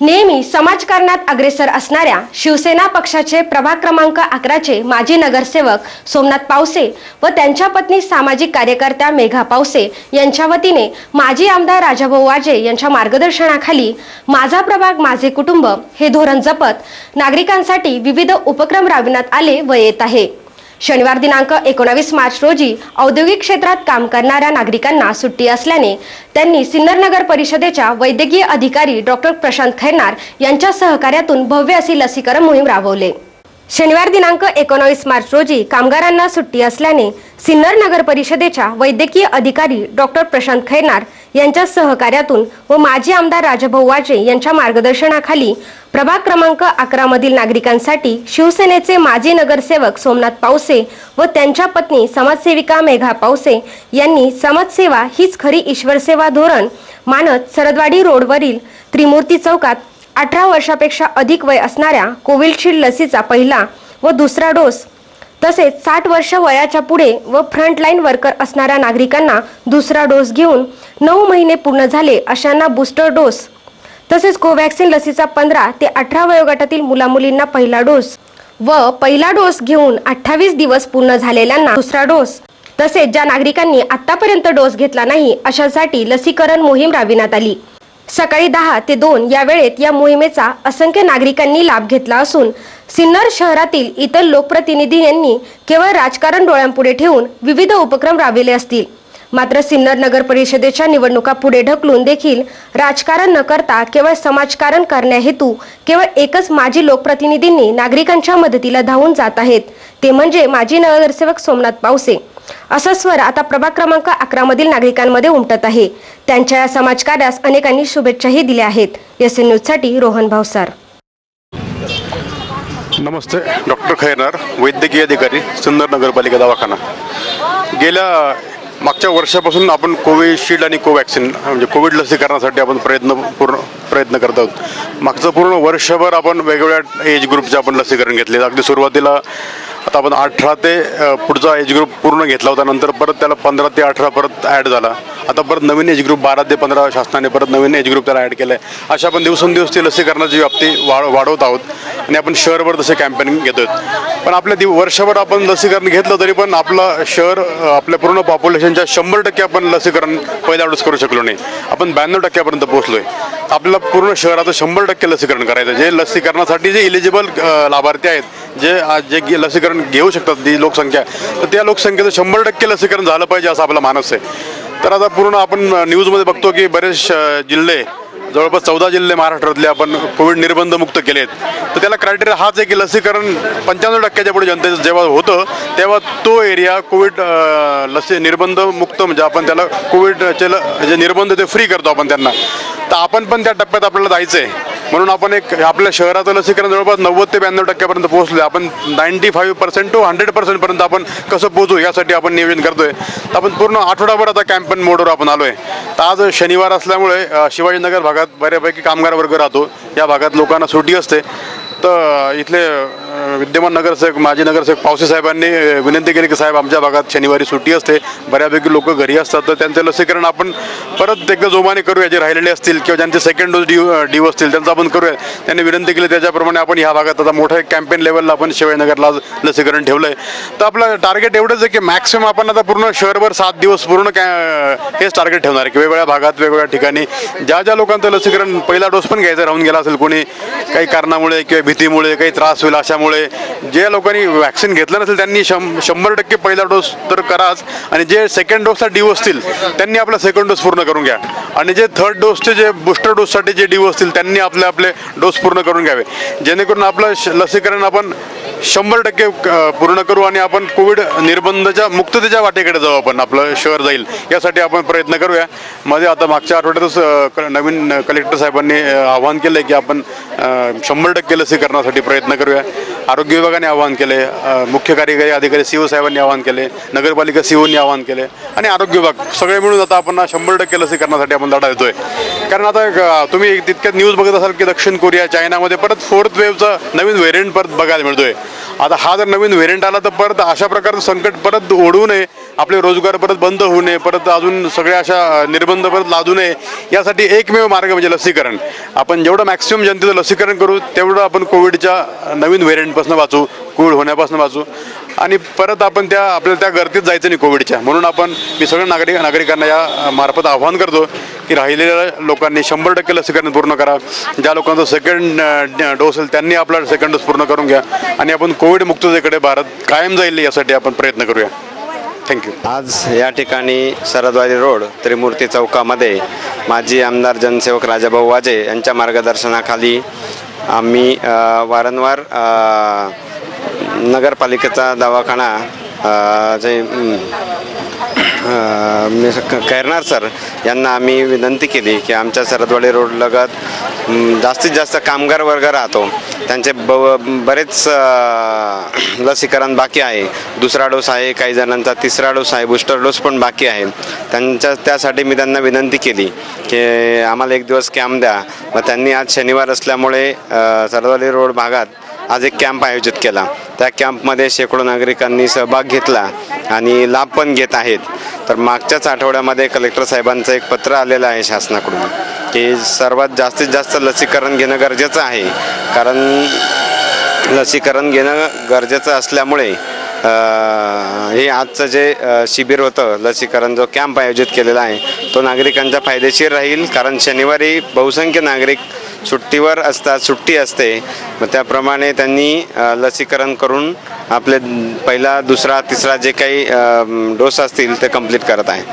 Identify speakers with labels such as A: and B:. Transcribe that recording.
A: नेहमी समाजकारणात अग्रेसर असणाऱ्या शिवसेना पक्षाचे प्रभाग क्रमांक अकराचे माजी नगरसेवक सोमनाथ पावसे व त्यांच्या पत्नी सामाजिक कार्यकर्त्या मेघा पावसे यांच्या वतीने माजी आमदार राजाभाऊ वाजे यांच्या मार्गदर्शनाखाली माझा प्रभाग माझे कुटुंब हे धोरण जपत नागरिकांसाठी विविध उपक्रम राबविण्यात आले व येत आहे. शनिवार दिनांक एकोणावीस मार्च रोजी औद्योगिक क्षेत्रात काम करणाऱ्या नागरिकांना सुट्टी असल्याने त्यांनी सिन्नर नगर परिषदेच्या वैद्यकीय अधिकारी डॉक्टर प्रशांत खैरनार यांच्या सहकार्यातून भव्य असे लसीकरण मोहीम राबवले. शनिवार दिनांक एकोणावीस मार्च रोजी कामगारांना सुट्टी असल्याने सिन्नर नगर परिषदेच्या वैद्यकीय अधिकारी डॉक्टर प्रशांत खैरनार यांच्या सहकार्यातून व माजी आमदार राजभाऊ वाजे यांच्या मार्गदर्शनाखाली प्रभाग क्रमांक अकरा मधील नागरिकांसाठी शिवसेनेचे माजी नगरसेवक सोमनाथ पावसे व त्यांच्या पत्नी समाजसेविका मेघा पावसे यांनी समाजसेवा हीच खरी ईश्वरसेवा धोरण मानत सरदवाडी रोडवरील त्रिमूर्ती चौकात अठरा वर्षापेक्षा अधिक वय असणाऱ्या कोविल्डशिल्ड लसीचा पहिला व दुसरा डोस तसेच साठ वर्ष वयाच्या पुढे व फ्रंटलाईन वर्कर असणाऱ्या नागरिकांना दुसरा डोस घेऊन नऊ महिने पूर्ण झाले अशांना बूस्टर डोस तसेच कोवॅक्सिन लसीचा पंधरा ते अठरा वयोगटातील मुलामुलींना पहिला डोस व पहिला डोस घेऊन अठ्ठावीस दिवस पूर्ण झालेल्यांना दुसरा डोस तसेच ज्या नागरिकांनी आतापर्यंत डोस घेतला नाही अशासाठी लसीकरण मोहीम राबविण्यात आली. सकाळी दहा ते दोन या वेळेत या मोहिमेचा असंख्य नागरिकांनी लाभ घेतला असून सिन्नर शहरातील इतर लोकप्रतिनिधी यांनी केवळ राजकारण डोळ्यांपुढे ठेवून विविध उपक्रम राबविले असतील. मात्र सिन्नर नगर परिषदेच्या निवडणुका पुढे ढकलून देखील राजकारण न करता केवळ समाजकारण करण्याहेतू केवळ एकच माजी लोकप्रतिनिधींनी नागरिकांच्या मदतीला धावून जात आहेत. ते म्हणजे माजी नगरसेवक सोमनाथ पावसे. असा स्वर आता प्रभाग क्रमांक अकरा मधील नागरिकांमध्ये उमटत आहे. त्यांच्या या समाजकार्यास अनेकांनी शुभेच्छाही दिल्या आहेत. एस एन न्यूजसाठी रोहन भावसार.
B: नमस्ते डॉक्टर खैरनार वैद्यकीय अधिकारी सुंदर नगरपालिका दवाखाना. गेल्या मागच्या वर्षापासून आपण कोविशिल्ड आणि कोवॅक्सिन म्हणजे कोविड लसीकरणासाठी आपण प्रयत्न पूर्ण प्रयत्न करत आहोत. मागचं पूर्ण वर्षभर आपण वेगवेगळ्या एज ग्रुपचे आपण लसीकरण घेतले अगदी सुरुवातीला आता आपण अठरा ते पुढचा एज ग्रुप पूर्ण घेतला होता. नंतर परत त्याला पंधरा ते अठरा परत ॲड झाला. आता परत नवीन एज ग्रुप बारा ते पंधरा शासनाने परत नवीन एज ग्रुप त्याला ॲड केलं आहे अशा आपण दिवसेंदिवस ती लसीकरणाची व्याप्ती वाढ वाढवत आहोत. आणि आपण शहरभर तसे कॅम्पेनिंग घेतो पण आपल्या दिव वर्षभर आपण लसीकरण घेतलं तरी पण आपलं शहर आपल्या पूर्ण पॉप्युलेशनच्या शंभर टक्के आपण लसीकरण पहिल्या डोस करू शकलो नाही. आपण ब्याण्णव टक्क्यापर्यंत पोहोचलो आहे आपल्याला पूर्ण शहराचं शंभर टक्के लसीकरण करायचं जे लसीकरणासाठी जे इलिजिबल लाभार्थी आहेत जे आज जे लसीकरण घेऊ शकतात जी लोकसंख्या तर त्या लोकसंख्येचं शंभर टक्के लसीकरण झालं पाहिजे असा आपला मानस आहे. तर आता पूर्ण आपण न्यूजमध्ये बघतो की बरेच जिल्हे जवळपास चौदा जिल्हे महाराष्ट्रातले आपण कोविड निर्बंध मुक्त केले आहेत तर त्याला क्रायटेरिया हाच आहे की लसीकरण पंच्याण्णव टक्क्याच्या पुढे जनतेचं जेव्हा होतं तेव्हा तो एरिया कोविड लसी निर्बंध मुक्त म्हणजे आपण त्याला कोविडचे ल जे निर्बंध ते फ्री करतो आपण त्यांना. तर आपण पण त्या टप्प्यात आपल्याला जायचं आहे म्हणून आपण एक आपल्या शहराचं लसीकरण जवळपास नव्वद ते ब्याण्णव टक्क्यापर्यंत पोहोचलो आपण ninety five percent two hundred पर्सेंटपर्यंत आपण कसं पोहोचू यासाठी आपण नियोजन करतोय. तर आपण पूर्ण आठवडाभर आता कॅम्पेन मोडवर आपण आलो आहे तर आज शनिवार असल्यामुळे शिवाजीनगर भागात बऱ्यापैकी कामगार वर्ग राहतो. या भागात लोकांना सुट्टी असते. तर इथले विद्यमान नगरसेवक माजी नगरसेवक पावसे साहेबांनी विनंती केली की साहेब आमच्या भागात शनिवारी सुट्टी असते. बऱ्यापैकी लोक घरी असतात. तर त्यांचं लसीकरण आपण परत एकदा जोमाने करूया. जे राहिलेले असतील किंवा ज्यांचे सेकंड डोस ड्यू ड्यू असतील त्यांचा आपण करूया. त्यांनी विनंती केली. त्याच्याप्रमाणे आपण ह्या भागात आता मोठ्या कॅम्पेन लेवलला आपण शिवाजीनगरला लसीकरण ठेवलं आहे तर आपलं टार्गेट एवढंच आहे की मॅक्सिमम आपण आता पूर्ण शहरभर सात दिवस पूर्ण कॅ हेच टार्गेट ठेवणार आहे की वेगवेगळ्या भागात वेगवेगळ्या ठिकाणी ज्या ज्या लोकांचं लसीकरण पहिला डोस पण घ्यायचा राहून गेला असेल कोणी काही कारणामुळे किंवा भीतीमुळे काही त्रास होईल अशामुळे जे लोकांनी वॅक्सिन घेतलं नसेल त्यांनी शं शंभर टक्के पहिला डोस तर कराच. आणि जे सेकंड डोसचा ड्यू असतील त्यांनी आपला सेकंड डोस पूर्ण करून घ्या. आणि जे थर्ड डोसचे जे बूस्टर डोससाठी जे ड्यू असतील त्यांनी आपले आपले डोस पूर्ण करून घ्यावे. जेणेकरून आपलं श- लसीकरण आपण शंभर टक्के पूर्ण करू आणि आपण कोविड निर्बंधाच्या मुक्ततेच्या वाटेकडे जाऊ आपण आपलं शहर जाईल यासाठी आपण प्रयत्न करूया. मध्ये आता मागच्या आठवड्यातच क- नवीन कलेक्टर साहेबांनी आवाहन केलं की आपण शंभर टक्के लसीकरणासाठी प्रयत्न करूया. आरोग्य विभागाने आवाहन केले मुख्य कार्यकारी अधिकारी सी ओ साहेबांनी आवाहन केले नगरपालिका सी ओनी आवाहन केले आणि आरोग्य विभाग सगळे मिळून आता आपण शंभर टक्के लसीकरणासाठी आपण लढा देतोय. कारण आता तुम्ही तितक्यात न्यूज बघत असाल की दक्षिण कोरिया चायनामध्ये परत फोर्थ वेव्हचा नवीन व्हेरियंट परत बघायला मिळतोय. आता हा जर नवीन व्हेरियंट आला तर परत अशा प्रकारचं संकट परत ओढू नये. आपले रोजगार परत बंद होऊ नये. परत अजून सगळ्या अशा निर्बंध परत लादू नये. यासाठी एकमेव मार्ग म्हणजे लसीकरण. आपण जेवढं मॅक्सिमम जनतेचं लसीकरण करू तेवढं आपण कोविडच्या नवीन व्हेरियंटपासून वाचू कोविड होण्यापासून वाचू. आणि परत आपण त्या आपल्याला त्या गर्दीत जायचं नाही कोविडच्या म्हणून आपण मी सगळ्या नागरिक नागरिकांना या मार्फत आव्हान करतो की राहिलेल्या लोकांनी शंभर टक्के लसीकरण पूर्ण करा. ज्या लोकांचा सेकंड डोस असेल त्यांनी आपला सेकंड डोस पूर्ण करून घ्या. आणि आपण कोविड मुक्ततेकडे भारत कायम जाईल यासाठी आपण प्रयत्न करूया. थँक्यू
C: आज या ठिकाणी सरदवारी रोड त्रिमूर्ती चौकामध्ये माजी आमदार जनसेवक राजाभाऊ वाजे यांच्या मार्गदर्शनाखाली आम्ही वारंवार नगरपालिकेचा दवाखाना जे मी क- कैरनार सर यांना आम्ही विनंती केली की आमच्या सरदवाडी रोड लगत जास्तीत जास्त कामगार वर्ग राहतो. त्यांचे ब बरेच लसीकरण बाकी आहे. दुसरा डोस आहे काही जणांचा तिसरा डोस आहे बूस्टर डोस पण बाकी आहे. त्यांच्या त्यासाठी मी त्यांना विनंती केली की आम्हाला एक दिवस कॅम्प द्या. मग त्यांनी आज शनिवार असल्यामुळे अ, सरदवाडी रोड भागात आज एक कॅम्प आयोजित केला. त्या कॅम्पमध्ये शेकडो नागरिकांनी सहभाग घेतला आणि लाभ पण घेत आहेत. तर मागच्याच आठवड्यामध्ये कलेक्टर साहेबांचं एक पत्र आलेलं आहे शासनाकडून की सर्वात जास्तीत जास्त लसीकरण घेणं गरजेचं आहे. कारण लसीकरण घेणं गरजेचं असल्यामुळे हे आजचं जे शिबिर होतं लसीकरण जो कॅम्प आयोजित केलेला आहे तो नागरिकांचा फायदेशीर राहील. कारण शनिवारी बहुसंख्य नागरिक सुट्टीवर असतात सुट्टी असते. मग त्याप्रमाणे त्यांनी लसीकरण करून आपले पहिला दुसरा तिसरा जे काही डोस असतील ते कंप्लीट करत आहे.